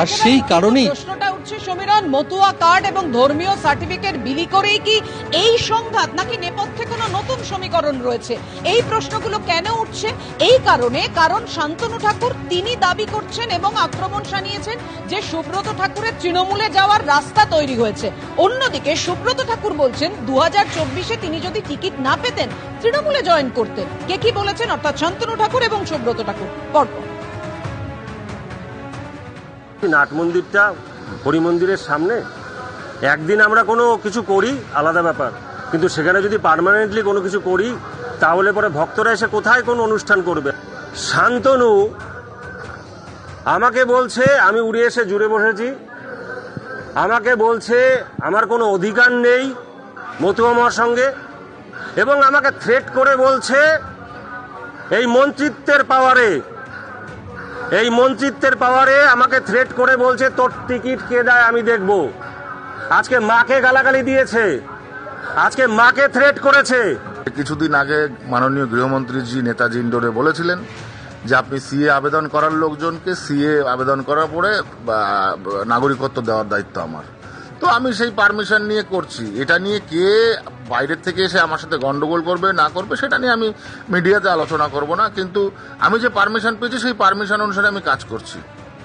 আর সেই কারণেই প্রশ্নটা উঠছে সমীরণ মতুয়া কার্ড এবং ধর্মীয় সার্টিফিকেট বিলি করেই কি এই সংঘাত নাকি নেপথ্যে কোনো নতুন সমীকরণ রয়েছে? এই প্রশ্নগুলো কেন উঠছে? এই কারণে কারণ শান্তনু ঠাকুর তিনি দাবি করছেন এবং আক্রমণ শানিয়েছেন যে সুব্রত ঠাকুরের তৃণমূলে যাওয়ার রাস্তা তৈরি হয়েছে। অন্যদিকে সুব্রত ঠাকুর বলছেন দু হাজার চব্বিশে তিনি যদি টিকিট না পেতেন তৃণমূলে জয়েন করতেন। কে কি বলেছেন? অর্থাৎ শান্তনু ঠাকুর এবং সুব্রত ঠাকুর। পরপর। নাট মন্দিরটা, হরি মন্দিরের সামনে। একদিন আমরা কোনো কিছু করি, আলাদা ব্যাপার। কিন্তু সেখানে যদি পার্মানেন্টলি কোনো কিছু করি, তাহলে পরে ভক্তরা এসে কোথায় কোন অনুষ্ঠান করবে? শান্তনু আমাকে বলছে, আমি উড়ে এসে জুড়ে বসেছি। আমাকে বলছে, আমার কোনো অধিকার নেই মতুয়ামার সঙ্গে। এবং আমাকে থ্রেট করে বলছে, এই মন্ত্রিত্বের পাওয়ারে এই মন্ত্রিত্বের পাওয়ারে আমাকে থ্রেট করে বলছে, তোর টিকিট কে দেয় আমি দেখব। আজকে মাকে গালাগালি দিয়েছে। আজকে মাকে থ্রেট করেছে। কিছুদিন আগে মাননীয় গৃহমন্ত্রীজি নেতাজি ইন্ডোরে বলেছিলেন যে আপনি সিএ আবেদন করার লোকজনকে সিএ আবেদন করার পরে নাগরিকত্ব দেওয়ার দায়িত্ব আমার। তো আমি সেই পারমিশন নিয়ে করছি। এটা নিয়ে কে বাইরের থেকে এসে আমার সাথে গন্ডগোল করবে, না করবে, সেটা নিয়ে আমি মিডিয়াতে আলোচনা করব না। কিন্তু আমি যে পারমিশন পেয়েছি, সেই পারমিশন অনুসারে আমি কাজ করছি।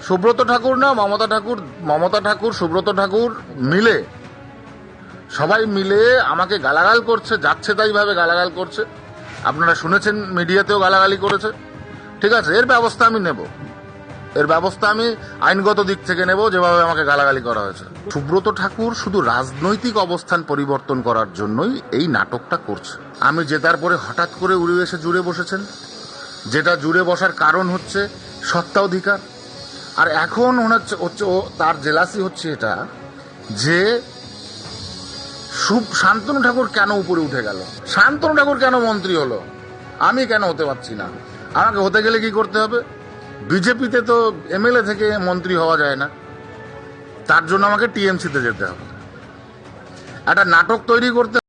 সুব্রত ঠাকুর না, মমতা ঠাকুর মমতা ঠাকুর, সুব্রত ঠাকুর মিলে, সবাই মিলে আমাকে গালাগাল করছে, যাচ্ছে তাই ভাবে গালাগাল করছে। আপনারা শুনেছেন, মিডিয়াতেও গালাগালি করেছে। ঠিক আছে, এর ব্যবস্থা আমি নেব। এর ব্যবস্থা আমি আইনগত দিক থেকে নেব, যেভাবে আমাকে গালাগালি করা হয়েছে। সুব্রত ঠাকুর শুধু রাজনৈতিক অবস্থান পরিবর্তন করার জন্যই এই নাটকটা করছে। আমি জেতার পরে হঠাৎ করে উড়ে এসে জুড়ে বসেছেন। যেটা জুড়ে বসার কারণ হচ্ছে সত্তা অধিকার। আর এখন হচ্ছে হচ্ছে ও, তার জেলাসি হচ্ছে এটা যে শান্তনু ঠাকুর কেন উপরে উঠে গেল? শান্তনু ঠাকুর কেন মন্ত্রী হলো? আমি কেন হতে পারছি না? আমাকে হতে গেলে কি করতে হবে? বিজেপিতে তো এমএলএ থেকে মন্ত্রী হওয়া যায় না। তার জন্য আমাকে টিএমসিতে যেতে হবে। একটা নাটক তৈরি করতে